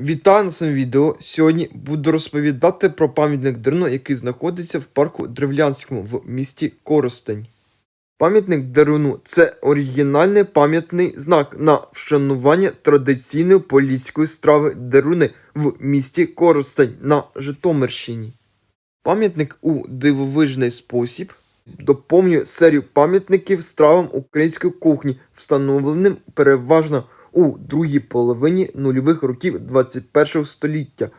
Вітаю на своєму відео. Сьогодні буду розповідати про пам'ятник Деруну, який знаходиться в парку Древлянському в місті Коростень. Пам'ятник Деруну це оригінальний пам'ятний знак на вшанування традиційної поліської страви Деруни в місті Коростень на Житомирщині. Пам'ятник у дивовижний спосіб доповнює серію пам'ятників стравам української кухні, встановленим переважно у другій половині нульових років 21 століття.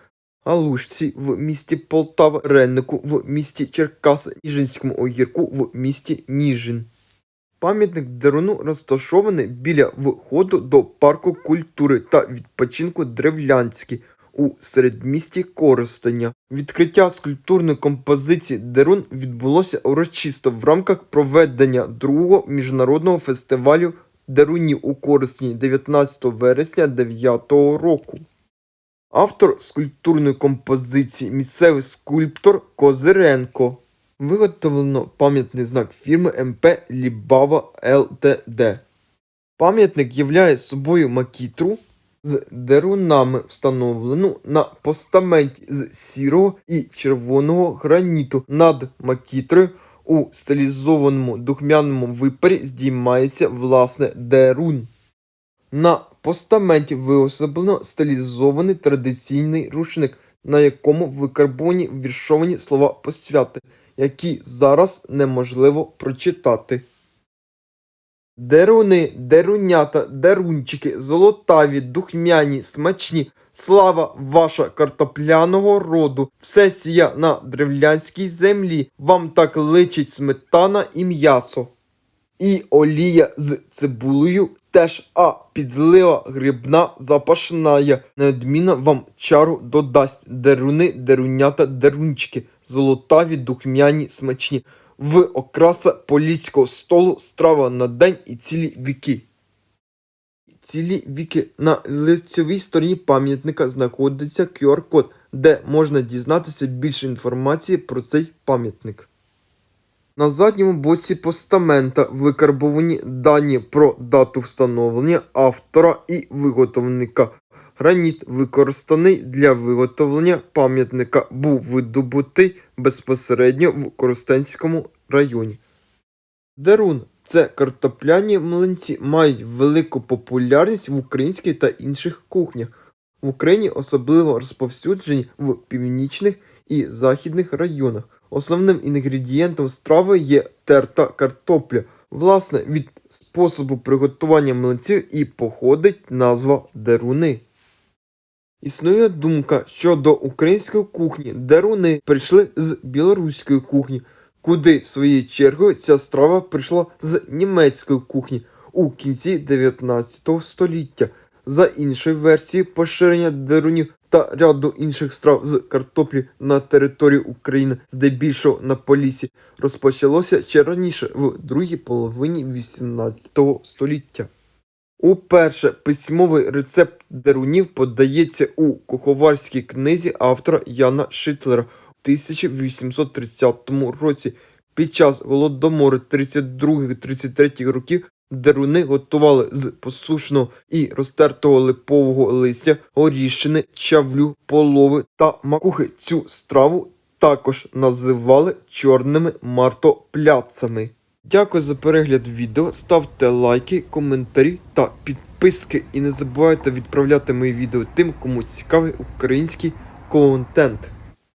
Галушці в місті Полтава, Реннику в місті Черкаси, Ніжинському огірку в місті Ніжин. Пам'ятник Деруну розташований біля входу до парку культури та відпочинку Древлянський у середмісті Коростеня. Відкриття скульптурної композиції Дерун відбулося урочисто в рамках проведення другого міжнародного фестивалю Дерунів у Коростені 19 вересня 9 року. Автор скульптурної композиції місцевий скульптор Козиренко. Виготовлено пам'ятний знак фірми МП Лібава ЛТД. Пам'ятник являє собою макітру з дерунами, встановлену на постаменті з сірого і червоного граніту над макітрою. У стилізованому духмяному випарі здіймається власне дерун. На постаменті виособлено стилізований традиційний рушник, на якому викарбовані віршовані слова посвяти, які зараз неможливо прочитати. Деруни, дерунята, дерунчики, золотаві, духмяні, смачні, слава ваша картопляного роду, все сія на древлянській землі, вам так личить сметана і м'ясо. І олія з цибулею теж, а підлива грибна запашная, неодмінно вам чару додасть. Деруни, дерунята, дерунчики, золотаві, духмяні, смачні в окраса поліцького столу страва на день і цілі віки. Цілі віки на лицевій стороні пам'ятника знаходиться QR-код, де можна дізнатися більше інформації про цей пам'ятник. На задньому боці постамента викарбовані дані про дату встановлення автора і виготовника. Граніт, використаний для виготовлення пам'ятника, був видобутий безпосередньо в Коростенському районі. Дерун це картопляні млинці мають велику популярність в українській та інших кухнях. В Україні особливо розповсюджені в північних і західних районах. Основним інгредієнтом страви є терта картопля. Власне, від способу приготування млинців і походить назва деруни. Існує думка, що до української кухні деруни прийшли з білоруської кухні, куди своєю чергою ця страва прийшла з німецької кухні у кінці 19 століття. За іншою версією поширення дерунів та ряду інших страв з картоплі на території України, здебільшого на Полісі, розпочалося ще раніше в другій половині 18 століття. Уперше письмовий рецепт дерунів подається у куховарській книзі автора Яна Шитлера у 1830 році. Під час голодомору 32-33 років деруни готували з посушеного і розтертого липового листя, горіщини, чавлю, полови та макухи. Цю страву також називали чорними мартопляцами. Дякую за перегляд відео, ставте лайки, коментарі та підписки. І не забувайте відправляти мої відео тим, кому цікавий український контент.